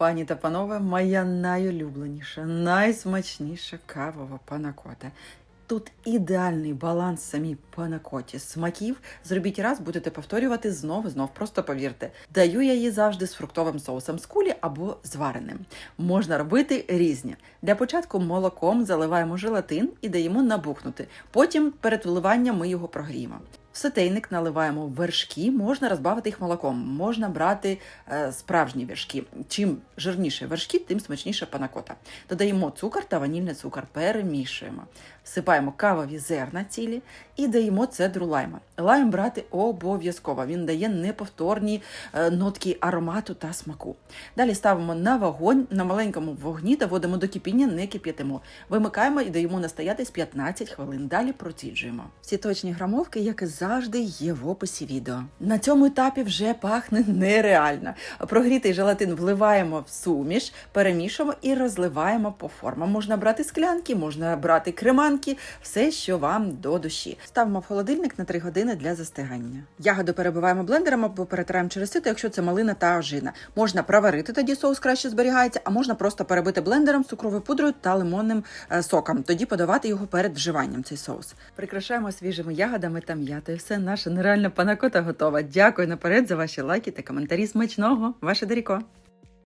Пані та панове, моя найулюбленіша, найсмачніша кавова панакота. Тут ідеальний баланс самій панакоті смаків. Зробіть раз, будете повторювати знов і знов. Просто повірте. Даю я її завжди з фруктовим соусом з кулі або з вареним. Можна робити різні. Для початку молоком заливаємо желатин і даємо набухнути. Потім перед вливанням ми його прогріємо. В сотейник наливаємо вершки, можна розбавити їх молоком, можна брати е, справжні вершки. Чим жирніше вершки, тим смачніша панакота. Додаємо цукор та ванільний цукор, перемішуємо. Всипаємо кавові зерна цілі і даємо цедру лайма. Лайм брати обов'язково. Він дає неповторні е, нотки аромату та смаку. Далі ставимо на вогонь, на маленькому вогні доводимо до кипіння, не кип'ятимо. Вимикаємо і даємо настоятись 15 хвилин. Далі проціджуємо. Всі точні грамовки, як і завжди, є в описі відео. На цьому етапі вже пахне нереально. Прогрітий желатин вливаємо в суміш, перемішуємо і розливаємо по формам. Можна брати склянки, можна брати креманки, все, що вам до душі. Ставимо в холодильник на 3 години для застигання. Ягоду перебиваємо блендером або перетираємо через сито, якщо це малина та ожина. Можна проварити, тоді соус краще зберігається, а можна просто перебити блендером цукровою пудрою та лимонним е, соком. Тоді подавати його перед вживанням. Цей соус. Прикрашаємо свіжими ягодами та м'ятою. Все наша нереальна панакота готова. Дякую наперед за ваші лайки та коментарі. Смачного, ваше Даріко.